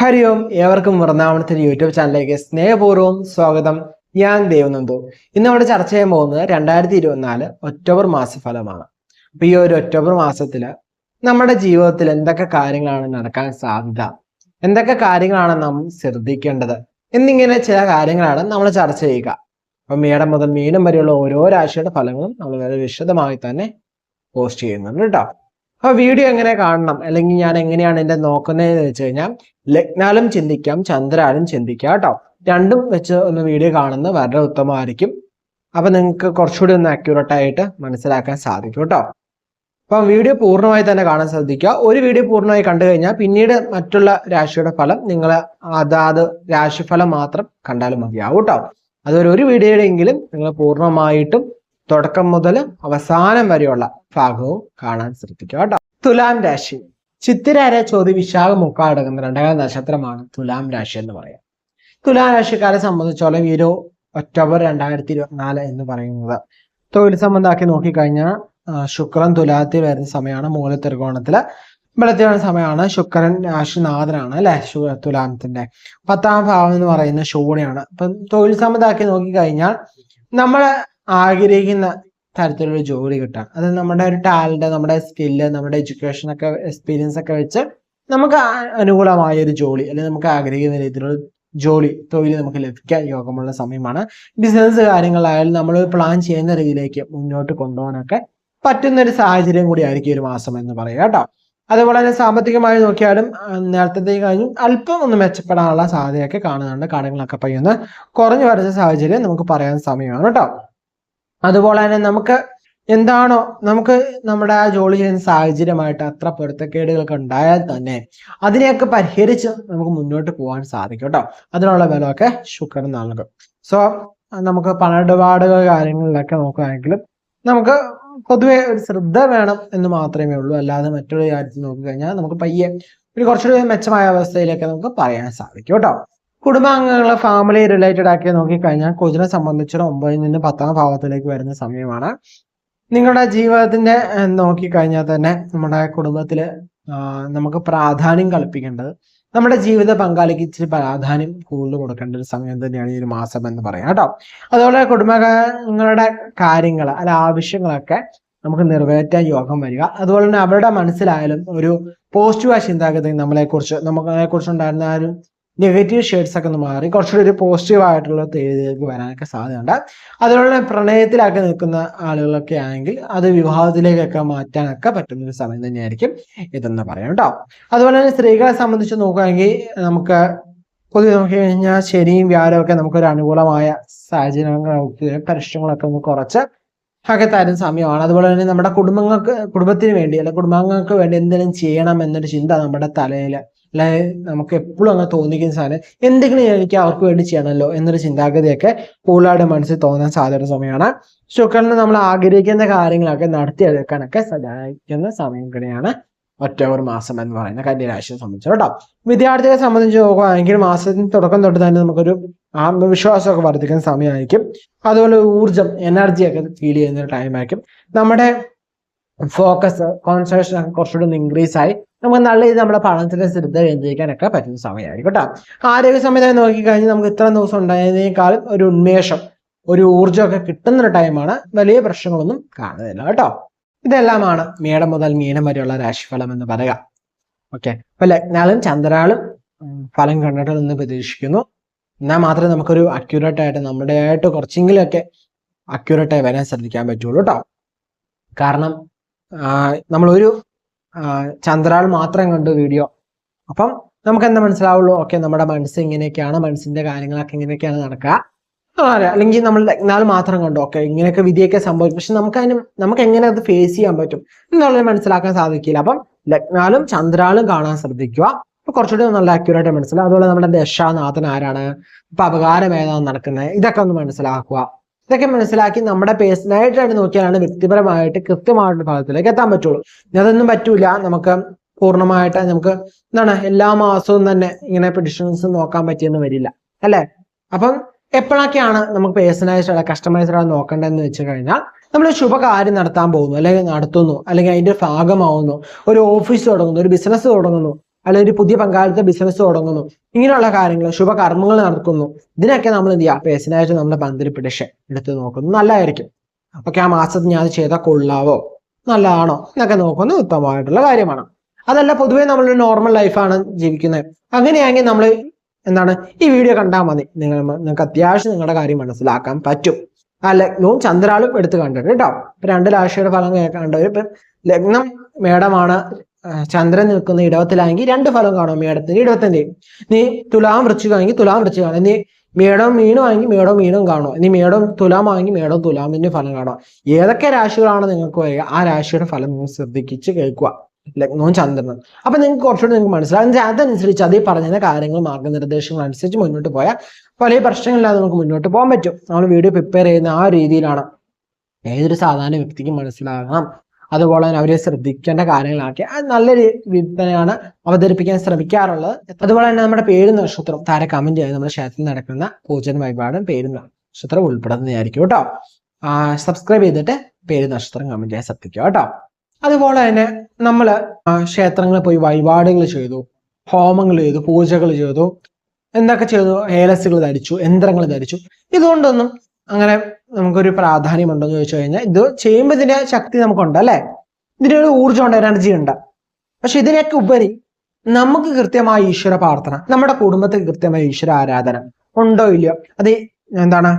ഹരി ഓം ഏവർക്കും വൃന്ദാവനത്തിന്റെ യൂട്യൂബ് ചാനലിലേക്ക് സ്നേഹപൂർവം സ്വാഗതം. ഞാൻ ദേവനന്ദു. ഇന്ന് നമ്മുടെ ചർച്ച ചെയ്യാൻ പോകുന്നത് രണ്ടായിരത്തി ഇരുപത്തിനാല് ഒക്ടോബർ മാസഫലമാണ്. അപ്പൊ ഈ ഒരു ഒക്ടോബർ മാസത്തിൽ നമ്മുടെ ജീവിതത്തിൽ എന്തൊക്കെ കാര്യങ്ങളാണ് നടക്കാൻ സാധ്യത? എന്തൊക്കെ കാര്യങ്ങളാണ് നാം ശ്രദ്ധിക്കേണ്ടത്? എന്നിങ്ങനെ ചില കാര്യങ്ങളാണ് നമ്മൾ ചർച്ച ചെയ്യുക. അപ്പൊ മേടം മുതൽ മീനം വരെയുള്ള ഓരോ രാശിയുടെ ഫലങ്ങളും നമ്മൾ വളരെ വിശദമായി തന്നെ പോസ്റ്റ് ചെയ്യുന്നുണ്ട് കേട്ടോ. അപ്പൊ വീഡിയോ എങ്ങനെ കാണണം? അല്ലെങ്കിൽ ഞാൻ എങ്ങനെയാണ് എന്റെ നോക്കുന്നതെന്ന് വെച്ച് കഴിഞ്ഞാൽ ലഗ്നാലും ചിന്തിക്കാം ചന്ദ്രാലും ചിന്തിക്കാം കേട്ടോ. രണ്ടും വെച്ച് ഒന്ന് വീഡിയോ കാണുന്നത് വളരെ ഉത്തമമായിരിക്കും. അപ്പൊ നിങ്ങൾക്ക് കുറച്ചുകൂടി ഒന്ന് അക്യൂറേറ്റ് ആയിട്ട് മനസ്സിലാക്കാൻ സാധിക്കും കേട്ടോ. അപ്പം വീഡിയോ പൂർണമായി തന്നെ കാണാൻ ശ്രദ്ധിക്കുക. ഒരു വീഡിയോ പൂർണമായി കണ്ടു കഴിഞ്ഞാൽ പിന്നീട് മറ്റുള്ള രാശിയുടെ ഫലം നിങ്ങൾ അതാത് രാശിഫലം മാത്രം കണ്ടാലും മതിയാവും കേട്ടോ. അതൊരു ഒരു വീഡിയോയുടെ എങ്കിലും നിങ്ങൾ പൂർണമായിട്ടും തുടക്കം മുതൽ അവസാനം വരെയുള്ള ഭാഗവും കാണാൻ ശ്രദ്ധിക്കുക കേട്ടോ. തുലാം രാശി. ചിത്തിരാര ചോതി വിശാഖ മുക്കാടകുന്ന രണ്ടാം നക്ഷത്രമാണ് തുലാം രാശി എന്ന് പറയാം. തുലാം രാശിക്കാരെ സംബന്ധിച്ചോളം ഈ ഒരു ഒക്ടോബർ രണ്ടായിരത്തി ഇരുപത്തിനാല് എന്ന് പറയുന്നത്. തൊഴിൽ സംബന്ധമാക്കി നോക്കിക്കഴിഞ്ഞാൽ ശുക്രൻ തുലാത്തിൽ വരുന്ന സമയമാണ് മൂല ത്രികോണത്തിൽ. വെളുത്തി വരുന്ന സമയമാണ് ശുക്രൻ രാശിനാഥനാണ് അല്ലെ? തുലാമത്തിന്റെ പത്താം ഭാവം എന്ന് പറയുന്ന ശൂണിയാണ് അപ്പൊ തൊഴിൽ സംബന്ധമാക്കി നോക്കിക്കഴിഞ്ഞാൽ നമ്മൾ ആഗ്രഹിക്കുന്ന തരത്തിലുള്ള ജോലി കിട്ടാം. അത് നമ്മുടെ ഒരു ടാലന്റ് നമ്മുടെ സ്കില്ല് നമ്മുടെ എഡ്യൂക്കേഷൻ ഒക്കെ എക്സ്പീരിയൻസ് ഒക്കെ വെച്ച് നമുക്ക് അനുകൂലമായ ഒരു ജോലി അല്ലെങ്കിൽ നമുക്ക് ആഗ്രഹിക്കുന്ന രീതിയിലുള്ള ജോലി തൊഴിൽ നമുക്ക് ലഭിക്കാൻ യോഗമുള്ള സമയമാണ്. ബിസിനസ് കാര്യങ്ങളായാലും നമ്മൾ പ്ലാൻ ചെയ്യുന്ന രീതിയിലേക്ക് മുന്നോട്ട് കൊണ്ടുപോകാനൊക്കെ പറ്റുന്ന ഒരു സാഹചര്യം കൂടി ആയിരിക്കും ഒരു മാസം എന്ന് പറയുക കേട്ടോ. അതുപോലെ തന്നെ സാമ്പത്തികമായി നോക്കിയാലും നേരത്തെ കഴിഞ്ഞു അല്പം ഒന്ന് മെച്ചപ്പെടാനുള്ള സാധ്യതയൊക്കെ കാണുന്നുണ്ട്. കാര്യങ്ങളൊക്കെ പയ്യൊന്ന് കുറഞ്ഞു വരച്ച സാഹചര്യം നമുക്ക് പറയാൻ സമയമാണ് കേട്ടോ. അതുപോലെ തന്നെ നമുക്ക് എന്താണോ നമുക്ക് നമ്മുടെ ആ ജോലി ചെയ്യുന്ന സാഹചര്യമായിട്ട് അത്ര പൊരുത്തക്കേടുകളൊക്കെ ഉണ്ടായാൽ തന്നെ അതിനെയൊക്കെ പരിഹരിച്ച് നമുക്ക് മുന്നോട്ട് പോകാൻ സാധിക്കും കേട്ടോ. അതിനുള്ള ബലമൊക്കെ ശുക്രൻ നൽകും. സോ നമുക്ക് പണമിടപാടുകൾ കാര്യങ്ങളിലൊക്കെ നോക്കുകയാണെങ്കിലും നമുക്ക് പൊതുവെ ഒരു ശ്രദ്ധ വേണം എന്ന് മാത്രമേ ഉള്ളൂ. അല്ലാതെ മറ്റൊരു കാര്യത്തിൽ നോക്കിക്കഴിഞ്ഞാൽ നമുക്ക് പയ്യെ ഒരു കുറച്ചുകൂടി മെച്ചമായ അവസ്ഥയിലേക്ക് നമുക്ക് പറയാൻ സാധിക്കും കേട്ടോ. കുടുംബാംഗങ്ങളെ ഫാമിലി റിലേറ്റഡ് ആക്കി നോക്കിക്കഴിഞ്ഞാൽ കുതിരെ സംബന്ധിച്ചിട്ട് ഒമ്പതിൽ നിന്ന് പത്താം ഭാവത്തിലേക്ക് വരുന്ന സമയമാണ്. നിങ്ങളുടെ ജീവിതത്തിന്റെ ഏഹ്, നോക്കിക്കഴിഞ്ഞാൽ തന്നെ നമ്മുടെ കുടുംബത്തിൽ നമുക്ക് പ്രാധാന്യം കൽപ്പിക്കേണ്ടത് നമ്മുടെ ജീവിത പങ്കാളിക്ക് ഇച്ചിരി പ്രാധാന്യം കൂടുതൽ കൊടുക്കേണ്ട ഒരു സമയം തന്നെയാണ് ഈ ഒരു മാസം എന്ന് പറയാം കേട്ടോ. അതുപോലെ കുടുംബങ്ങളുടെ കാര്യങ്ങൾ അല്ല ആവശ്യങ്ങളൊക്കെ നമുക്ക് നിറവേറ്റാൻ യോഗം വരിക. അതുപോലെ തന്നെ അവരുടെ മനസ്സിലായാലും ഒരു പോസിറ്റീവായ ചിന്താഗതി നമ്മളെക്കുറിച്ച് കുറിച്ച് നമ്മളെ കുറിച്ച് ഉണ്ടായിരുന്ന ആ ഒരു നെഗറ്റീവ് ഷെയ്ഡ്സ് ഒക്കെ ഒന്ന് മാറി. കുറച്ചുകൂടി ഒരു പോസിറ്റീവ് ആയിട്ടുള്ള തേതിലേക്ക് വരാനൊക്കെ സാധ്യതയുണ്ട്. തന്നെ പ്രണയത്തിലൊക്കെ നിൽക്കുന്ന ആളുകളൊക്കെ ആണെങ്കിൽ അത് വിവാഹത്തിലേക്കൊക്കെ മാറ്റാനൊക്കെ പറ്റുന്ന ഒരു സമയം തന്നെയായിരിക്കും ഇതെന്ന് പറയാം അതുപോലെ തന്നെ സ്ത്രീകളെ സംബന്ധിച്ച് നോക്കുകയാണെങ്കിൽ നമുക്ക് പൊതുവെ നോക്കി കഴിഞ്ഞാൽ ശനിയും വ്യാഴവും ഒക്കെ നമുക്കൊരു അനുകൂലമായ സാഹചര്യങ്ങളൊക്കെ പരിശ്രമങ്ങളൊക്കെ ഒന്ന് കുറച്ച് ഒക്കെ തരുന്ന സമയമാണ്. അതുപോലെ തന്നെ നമ്മുടെ കുടുംബങ്ങൾക്ക് കുടുംബത്തിന് വേണ്ടി അല്ലെ കുടുംബാംഗങ്ങൾക്ക് വേണ്ടി എന്തെങ്കിലും ചെയ്യണം എന്നൊരു ചിന്ത നമ്മുടെ തലയിൽ അല്ലെ? നമുക്ക് എപ്പോഴും അങ്ങനെ തോന്നിക്കുന്ന സാധനം എന്തെങ്കിലും എനിക്ക് അവർക്ക് വേണ്ടി ചെയ്യണമല്ലോ എന്നൊരു ചിന്താഗതിയൊക്കെ കൂടുതലായിട്ട് മനസ്സിൽ തോന്നാൻ സാധ്യത സമയമാണ്. ശുക്രന് നമ്മൾ ആഗ്രഹിക്കുന്ന കാര്യങ്ങളൊക്കെ നടത്തിയെടുക്കാനൊക്കെ സഹായിക്കുന്ന സമയം കൂടിയാണ് ഒക്ടോബർ മാസം എന്ന് പറയുന്ന കന്യരാശിയെ സംബന്ധിച്ച് കേട്ടോ. വിദ്യാർത്ഥികളെ സംബന്ധിച്ച് നോക്കുകയാണെങ്കിൽ മാസത്തിന് തുടക്കം തൊട്ട് തന്നെ നമുക്കൊരു ആത്മവിശ്വാസമൊക്കെ വർദ്ധിക്കുന്ന സമയമായിരിക്കും. അതുപോലെ ഊർജം എനർജിയൊക്കെ ഫീൽ ചെയ്യുന്ന ഒരു ടൈമായിരിക്കും നമ്മുടെ ഫോക്കസ് കോൺസെൻട്രേഷൻ ഒക്കെ കുറച്ചുകൂടി ഒന്ന് ഇൻക്രീസ് ആയി. നമുക്ക് നല്ല രീതിയിൽ നമ്മുടെ പഠനത്തിന്റെ ശ്രദ്ധ കേന്ദ്രീകരിക്കാനൊക്കെ പറ്റുന്ന സമയമായിരിക്കും കേട്ടോ. ആരോഗ്യ സംവിധാനം നോക്കിക്കഴിഞ്ഞാൽ നമുക്ക് ഇത്ര ദിവസം ഉണ്ടായതിനേക്കാളും ഒരു ഉന്മേഷം ഒരു ഊർജമൊക്കെ കിട്ടുന്നൊരു ടൈമാണ് വലിയ പ്രശ്നങ്ങളൊന്നും കാണുന്നില്ല കേട്ടോ. ഇതെല്ലാമാണ് മേടം മുതൽ മീനം വരെയുള്ള രാശിഫലം എന്ന് പറയുക. ഓക്കെ അപ്പൊ ലഗ്നാളും ചന്ദ്രാളും ഫലം കണ്ടിട്ട് നിന്ന് പ്രതീക്ഷിക്കുന്നു. എന്നാൽ മാത്രമേ നമുക്കൊരു അക്യൂറേറ്റ് ആയിട്ട് നമ്മുടെ ആയിട്ട് കുറച്ചെങ്കിലുമൊക്കെ അക്യൂറേറ്റ് ആയി വരാൻ ശ്രദ്ധിക്കാൻ പറ്റുള്ളൂ കേട്ടോ. കാരണം നമ്മൾ ഒരു ചന്ദ്രാൾ മാത്രം കണ്ടു വീഡിയോ. അപ്പം നമുക്ക് എന്താ മനസ്സിലാവുള്ളൂ? ഓക്കെ നമ്മുടെ മനസ്സ് ഇങ്ങനെയൊക്കെയാണ് മനസ്സിന്റെ കാര്യങ്ങളൊക്കെ ഇങ്ങനെയൊക്കെയാണ് നടക്കുക. അല്ലെങ്കിൽ നമ്മൾ എന്നാൽ മാത്രം കണ്ടു. ഓക്കെ ഇങ്ങനെയൊക്കെ വിധിയൊക്കെ സംഭവിക്കും. പക്ഷെ നമുക്ക് അതിന് നമുക്ക് എങ്ങനെ അത് ഫേസ് ചെയ്യാൻ പറ്റും? എന്നുള്ളത് മനസ്സിലാക്കാൻ സാധിക്കില്ല. അപ്പം ലഗ്നാലും ചന്ദ്രാളും കാണാൻ ശ്രദ്ധിക്കുക. അപ്പൊ കുറച്ചുകൂടി നല്ല അക്യൂറേറ്റ് മനസ്സിലാവും. അതുപോലെ നമ്മുടെ ദശാനാഥൻ ആരാണ്? ഇപ്പൊ അപകാരം ഏതാണ് നടക്കുന്നത്? ഇതൊക്കെ ഒന്ന് മനസ്സിലാക്കുക. ഇതൊക്കെ മനസ്സിലാക്കി നമ്മുടെ പേഴ്സണലായിട്ടാണ് നോക്കിയാലാണ് വ്യക്തിപരമായിട്ട് കൃത്യമായിട്ടുള്ള ഭാഗത്തിലേക്ക് എത്താൻ പറ്റുള്ളൂ. അതൊന്നും പറ്റൂല. നമുക്ക് പൂർണമായിട്ട് നമുക്ക് എന്താണ് എല്ലാ മാസവും തന്നെ ഇങ്ങനെ പ്രഡിഷൻസ് നോക്കാൻ പറ്റിയെന്ന് വരില്ല. അല്ലെ? അപ്പം എപ്പോഴൊക്കെയാണ് നമുക്ക് പേഴ്സണലൈസ്ഡ് കസ്റ്റമൈസ്ഡ് നോക്കേണ്ടതെന്ന് വെച്ച് കഴിഞ്ഞാൽ നമ്മൾ ശുഭകാര്യം നടത്താൻ പോകുന്നു അല്ലെങ്കിൽ നടത്തുന്നു അല്ലെങ്കിൽ അതിന്റെ ഭാഗമാവുന്നു ഒരു ഓഫീസ് തുടങ്ങുന്നു ഒരു ബിസിനസ് തുടങ്ങുന്നു അല്ലെങ്കിൽ ഒരു പുതിയ പങ്കാളിത്ത ബിസിനസ് തുടങ്ങുന്നു. ഇങ്ങനെയുള്ള കാര്യങ്ങൾ ശുഭകർമ്മങ്ങൾ നടക്കുന്നു. ഇതിനൊക്കെ നമ്മൾ എന്ത് ചെയ്യുക? പേഴ്സണായിട്ട് നമ്മുടെ പിടിച്ച് എടുത്ത് നോക്കുന്നു. നല്ലതായിരിക്കും. അപ്പൊ ആ മാസത്തിൽ ഞാൻ ചെയ്താൽ കൊള്ളാവോ? നല്ലതാണോ? എന്നൊക്കെ നോക്കുന്നത് ഉത്തമമായിട്ടുള്ള കാര്യമാണ്. അതല്ല പൊതുവേ നമ്മളൊരു നോർമൽ ലൈഫാണ് ജീവിക്കുന്നത്. അങ്ങനെയാണെങ്കിൽ നമ്മൾ എന്താണ്? ഈ വീഡിയോ കണ്ടാൽ മതി. നിങ്ങൾ നിങ്ങൾക്ക് അത്യാവശ്യം നിങ്ങളുടെ കാര്യം മനസ്സിലാക്കാൻ പറ്റും. ആ ലഗ്നവും ചന്ദ്രാളും എടുത്ത് കണ്ടിട്ട് കേട്ടോ. രണ്ട് രാശിയുടെ ഫലം കണ്ടവർ ഇപ്പം ലഗ്നം മേടമാണ് ചന്ദ്രൻ നിൽക്കുന്ന ഇടവത്തിലാണെങ്കിൽ രണ്ട് ഫലം കാണും മേടത്തിന്റെ ഇടവത്തിന്റെയും. നീ തുലാം വൃശ്ചികമാണെങ്കിൽ തുലാം വൃശ്ചികമാണ് നീ മേടം മീനും ആണെങ്കിൽ മേടം മീനും കാണും. ഇനി മേടം തുലാം ആണെങ്കിൽ മേടം തുലാമിന്റെ ഫലം കാണും. ഏതൊക്കെ രാശികളാണ് നിങ്ങൾക്ക് വരിക? ആ രാശിയുടെ ഫലം നിങ്ങൾ ശ്രദ്ധിച്ച് കേൾക്കുക. ലഗ്നവും ചന്ദ്രനും. അപ്പൊ നിങ്ങൾക്ക് കുറച്ചുകൂടി നിങ്ങൾക്ക് മനസ്സിലാകും അതനുസരിച്ച് അതേ പറഞ്ഞ കാര്യങ്ങൾ മാർഗനിർദ്ദേശങ്ങൾ അനുസരിച്ച് മുന്നോട്ട് പോയാൽ പല പ്രശ്നങ്ങളില്ലാതെ നമുക്ക് മുന്നോട്ട് പോകാൻ പറ്റും. നമ്മൾ വീഡിയോ പ്രിപ്പയർ ചെയ്യുന്ന ആ രീതിയിലാണ്. ഏതൊരു സാധാരണ വ്യക്തിക്കും മനസ്സിലാകണം. അതുപോലെ തന്നെ അവരെ ശ്രദ്ധിക്കേണ്ട കാര്യങ്ങളാക്കി അത് നല്ല രീതിയിൽ അവതരിപ്പിക്കാൻ ശ്രമിക്കാറുള്ളത്. അതുപോലെ തന്നെ നമ്മുടെ പേര് നക്ഷത്രം താരെ കമന്റ് ചെയ്ത് നമ്മുടെ ക്ഷേത്രത്തിൽ നടക്കുന്ന പൂജന വഴിപാടും പേര് നക്ഷത്രം ഉൾപ്പെടുന്നതായിരിക്കും കേട്ടോ. സബ്സ്ക്രൈബ് ചെയ്തിട്ട് പേര് നക്ഷത്രം കമന്റ് ചെയ്യാൻ ശ്രദ്ധിക്കുക കേട്ടോ. അതുപോലെ തന്നെ നമ്മൾ ക്ഷേത്രങ്ങളിൽ പോയി വഴിപാടുകൾ ചെയ്തു ഹോമങ്ങൾ ചെയ്തു പൂജകൾ ചെയ്തു എന്തൊക്കെ ചെയ്തു? ഏലസുകൾ ധരിച്ചു യന്ത്രങ്ങൾ ധരിച്ചു. ഇതുകൊണ്ടൊന്നും അങ്ങനെ നമുക്കൊരു പ്രാധാന്യമുണ്ടോ എന്ന് ചോദിച്ചു കഴിഞ്ഞാൽ ഇത് ചെയ്യുമ്പോൾ ഇതിന്റെ ശക്തി നമുക്കുണ്ട് അല്ലെ? ഇതിനൊരു ഊർജമുണ്ട് എനർജി ഉണ്ട് പക്ഷെ ഇതിനൊക്കെ ഉപരി നമുക്ക് കൃത്യമായ ഈശ്വര പ്രാർത്ഥന നമ്മുടെ കുടുംബത്തിൽ കൃത്യമായ ഈശ്വര ആരാധന ഉണ്ടോ ഇല്ലയോ? അത് എന്താണ്?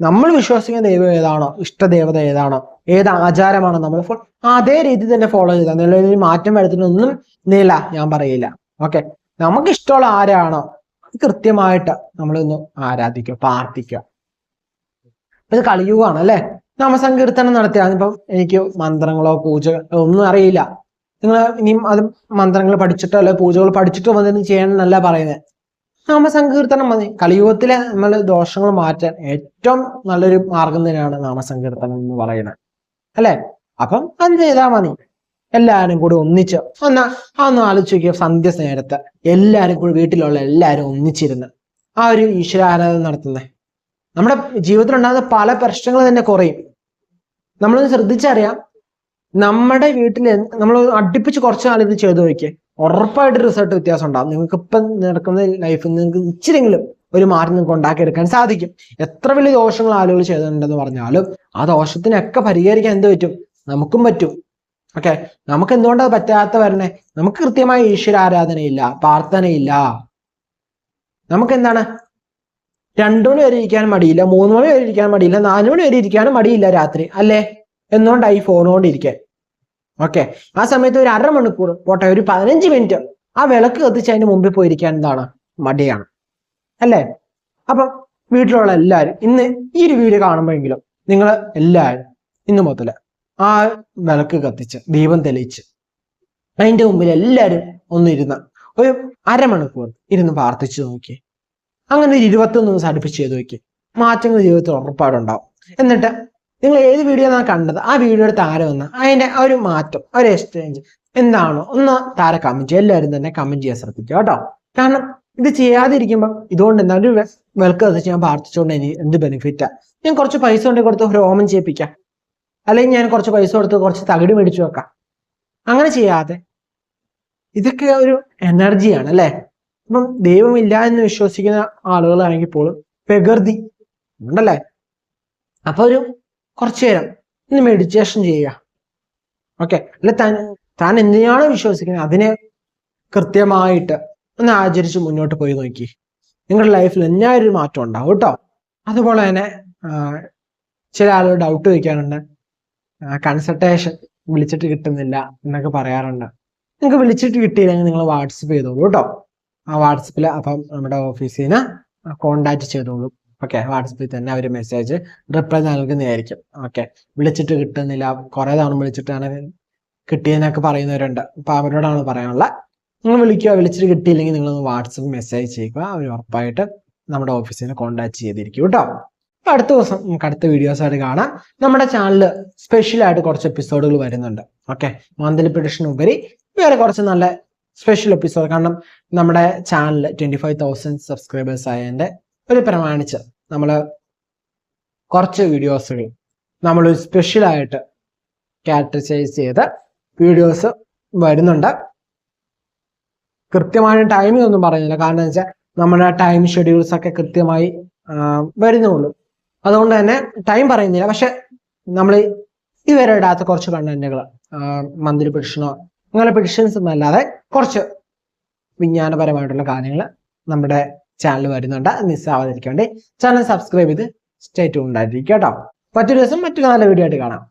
നമ്മൾ വിശ്വസിക്കുന്ന ദൈവം ഏതാണോ ഇഷ്ടദേവത ഏതാണോ ഏത് ആചാരമാണോ നമ്മൾ അതേ രീതി തന്നെ ഫോളോ ചെയ്താൽ നിലവിൽ മാറ്റം വരുത്തുന്നൊന്നും നില ഞാൻ പറയില്ല. ഓക്കെ നമുക്ക് ഇഷ്ടമുള്ള ആരാണോ കൃത്യമായിട്ട് നമ്മളൊന്ന് ആരാധിക്കുക പ്രാർത്ഥിക്കുക. ഇത് കളിയുകയാണ് അല്ലെ? നാമസങ്കീർത്തനം നടത്തിയാൽ ഇപ്പം എനിക്ക് മന്ത്രങ്ങളോ പൂജ ഒന്നും അറിയില്ല. നിങ്ങൾ ഇനിയും അത് മന്ത്രങ്ങൾ പഠിച്ചിട്ടോ അല്ലെ പൂജകൾ പഠിച്ചിട്ടോ വന്നിട്ട് ചെയ്യണം എന്നല്ല പറയുന്നത് നാമസങ്കീർത്തനം മതി. കലിയുഗത്തിലെ നമ്മൾ ദോഷങ്ങൾ മാറ്റാൻ ഏറ്റവും നല്ലൊരു മാർഗം തന്നെയാണ് നാമസങ്കീർത്തനം എന്ന് പറയുന്നത്. അല്ലെ? അപ്പം അത് ചെയ്താൽ മതി. എല്ലാവരും കൂടി ഒന്നിച്ച് ഒന്ന് ഒന്ന് ആലോചിച്ച് നോക്കിയ സന്ധ്യ നേരത്തെ എല്ലാവരും കൂടി വീട്ടിലുള്ള എല്ലാവരും ഒന്നിച്ചിരുന്ന് ആ ഒരു ഈശ്വരാരാധന നടത്തുന്നത് നമ്മുടെ ജീവിതത്തിൽ ഉണ്ടാകുന്ന പല പ്രശ്നങ്ങൾ തന്നെ കുറയും. നമ്മളൊന്ന് ശ്രദ്ധിച്ചറിയാം. നമ്മുടെ വീട്ടിൽ നമ്മൾ അടുപ്പിച്ച് കുറച്ച് നാൾ ഇത് ചെയ്തു നോക്കിയേ. ഉറപ്പായിട്ട് റിസൾട്ട് വ്യത്യാസം ഉണ്ടാകും നിങ്ങൾക്ക് ഇപ്പം നടക്കുന്ന ലൈഫിൽ നിങ്ങൾക്ക് ഇച്ചിരെങ്കിലും ഒരു മാറ്റം നിങ്ങൾക്ക് ഉണ്ടാക്കിയെടുക്കാൻ സാധിക്കും. എത്ര വലിയ ദോഷങ്ങൾ ആളുകൾ ചെയ്തിട്ടുണ്ടെന്ന് പറഞ്ഞാലും ആ ദോഷത്തിനൊക്കെ പരിഹരിക്കാൻ എന്ത് പറ്റും? നമുക്കും പറ്റും. ഓക്കെ നമുക്ക് എന്തുകൊണ്ടത് പറ്റാത്ത വരണേ? നമുക്ക് കൃത്യമായ ഈശ്വര ആരാധനയില്ല പ്രാർത്ഥനയില്ല. നമുക്ക് എന്താണ് രണ്ടു മണി വരെ ഇരിക്കാൻ മടിയില്ല മൂന്ന് മണി വരെ ഇരിക്കാൻ മടിയില്ല നാലു മണി വരെ ഇരിക്കാനും മടിയില്ല രാത്രി അല്ലേ? എന്നുകൊണ്ടായി ഫോണുകൊണ്ട് ഇരിക്കാൻ ഓക്കെ ആ സമയത്ത് ഒരു അരമണിക്കൂർ പോട്ടെ ഒരു പതിനഞ്ച് മിനിറ്റ് ആ വിളക്ക് കത്തിച്ച് അതിന് മുമ്പിൽ പോയിരിക്കാൻ എന്താണ്? മടിയാണ്. അല്ലേ? അപ്പം വീട്ടിലുള്ള എല്ലാവരും ഇന്ന് ഈ ഒരു വീഡിയോ കാണുമ്പോഴെങ്കിലും നിങ്ങൾ എല്ലാവരും ഇന്ന് മുതൽ ആ വിളക്ക് കത്തിച്ച് ദീപം തെളിയിച്ച് അതിന്റെ മുമ്പിൽ എല്ലാവരും ഒന്നിരുന്ന് ഒരു അരമണിക്കൂർ ഇരുന്ന് പ്രാർത്ഥിച്ചു നോക്കി അങ്ങനെ ഒരു ഇരുപത്തൊന്ന് അടുപ്പിച്ച് ചെയ്ത് നോക്കി. മാറ്റങ്ങൾ ജീവിതത്തിൽ ഉറപ്പാടുണ്ടാവും. എന്നിട്ട് നിങ്ങൾ ഏത് വീഡിയോ ആണ് കണ്ടത്? ആ വീഡിയോയുടെ താരം വന്ന അതിന്റെ ഒരു മാറ്റം ഒരു എക്സ്ചേഞ്ച് എന്താണോ ഒന്ന് താര കമന്റ് ചെയ്യുക. എല്ലാവരും തന്നെ കമന്റ് ചെയ്യാൻ ശ്രദ്ധിക്കുക കേട്ടോ. കാരണം ഇത് ചെയ്യാതിരിക്കുമ്പോൾ ഇതുകൊണ്ട് എന്താ ഒരു വെ- വിളക്ക് കത്തിച്ച് ഞാൻ പ്രാർത്ഥിച്ചുകൊണ്ട് എനിക്ക് എന്ത് ബെനിഫിറ്റാ ഞാൻ കുറച്ച് പൈസ കൊണ്ട് കൊടുത്ത് ഹോമം ചെയ്യിപ്പിക്കാം. അല്ലെങ്കിൽ ഞാൻ കുറച്ച് പൈസ കൊടുത്ത് കുറച്ച് തകിട് മേടിച്ചു വെക്കാം. അങ്ങനെ ചെയ്യാതെ ഇതൊക്കെ ഒരു എനർജിയാണ് അല്ലെ? അപ്പം ദൈവമില്ല എന്ന് വിശ്വസിക്കുന്ന ആളുകളാണെങ്കിൽ പോലും പ്രകൃതി ഉണ്ടല്ലേ? അപ്പൊ ഒരു കുറച്ചു നേരം ഇന്ന് മെഡിറ്റേഷൻ ചെയ്യുക. ഓക്കെ അല്ല താൻ താൻ എന്തിനാണ് വിശ്വസിക്കുന്നത്? അതിനെ കൃത്യമായിട്ട് ഒന്ന് ആചരിച്ച് മുന്നോട്ട് പോയി നോക്കി. നിങ്ങളുടെ ലൈഫിൽ എന്നാ ഒരു മാറ്റം ഉണ്ടാവും കേട്ടോ. അതുപോലെ തന്നെ ചില ആളുകൾ ഡൗട്ട് ചോദിക്കാറുണ്ട്. കൺസൾട്ടേഷൻ വിളിച്ചിട്ട് കിട്ടുന്നില്ല എന്നൊക്കെ പറയാറുണ്ട്. നിങ്ങൾക്ക് വിളിച്ചിട്ട് കിട്ടിയില്ലെങ്കിൽ നിങ്ങൾ വാട്സപ്പ് ചെയ്തോളൂ കേട്ടോ. ആ വാട്സപ്പിൽ അപ്പം നമ്മുടെ ഓഫീസിൽ നിന്ന് കോണ്ടാക്ട് ചെയ്തോളൂ. ഓക്കെ വാട്സപ്പിൽ തന്നെ അവർ മെസ്സേജ് റിപ്ലൈ നൽകുന്നതായിരിക്കും. ഓക്കെ വിളിച്ചിട്ട് കിട്ടുന്നില്ല. കുറേ തവണ വിളിച്ചിട്ടാണ് കിട്ടിയെന്നൊക്കെ പറയുന്നവരുണ്ട്. അപ്പോൾ അവരോടാണ് പറയാനുള്ളത് നിങ്ങൾ വിളിക്കുക. വിളിച്ചിട്ട് കിട്ടിയില്ലെങ്കിൽ നിങ്ങൾ വാട്സപ്പ് മെസ്സേജ് ചെയ്യുക. അവർ ഉറപ്പായിട്ട് നമ്മുടെ ഓഫീസിൽ നിന്ന് കോണ്ടാക്ട് ചെയ്തിരിക്കും കേട്ടോ. അപ്പോൾ അടുത്ത ദിവസം നമുക്ക് അടുത്ത വീഡിയോസായിട്ട് കാണാം. നമ്മുടെ ചാനലിൽ സ്പെഷ്യലായിട്ട് കുറച്ച് എപ്പിസോഡുകൾ വരുന്നുണ്ട്. ഓക്കെ മന്ത്ലി പ്രഡിഷൻ ഉപരി വേറെ കുറച്ച് നല്ല സ്പെഷ്യൽ എപ്പിസോഡ് കാരണം നമ്മുടെ channel twenty five thousand subscribers ആയതിന്റെ ഒരു പ്രമാണിച്ച് നമ്മൾ കുറച്ച് വീഡിയോസുകൾ നമ്മൾ സ്പെഷ്യൽ ആയിട്ട് ക്യാരക്ടറൈസ് ചെയ്ത വീഡിയോസ് വരുന്നുണ്ട്. കൃത്യമായ ടൈമിംഗ് ഒന്നും പറയുന്നില്ല. കാരണം എന്ന് വെച്ചാൽ നമ്മുടെ ടൈം ഷെഡ്യൂൾസ് ഒക്കെ കൃത്യമായി വരുന്നുള്ളൂ. അതുകൊണ്ട് തന്നെ ടൈം പറയുന്നില്ല. പക്ഷെ നമ്മൾ ഇവരെ ഇടാത്ത കുറച്ച് കണ്ടന്റുകൾ മന്ത്രി പിടിഷനോ അങ്ങനെ പിടിഷൻസ് എന്നല്ലാതെ കുറച്ച് വിജ്ഞാനപരമായിട്ടുള്ള കാര്യങ്ങൾ നമ്മുടെ ചാനൽ വരുന്നുണ്ട്. മിസ്സാവാതിരിക്കേണ്ടി ചാനൽ സബ്സ്ക്രൈബ് ചെയ്ത് സ്റ്റേറ്റ് ഉണ്ടായിരിക്കും കേട്ടോ. മറ്റൊരു ദിവസം മറ്റു നല്ല വീഡിയോ ആയിട്ട് കാണാം.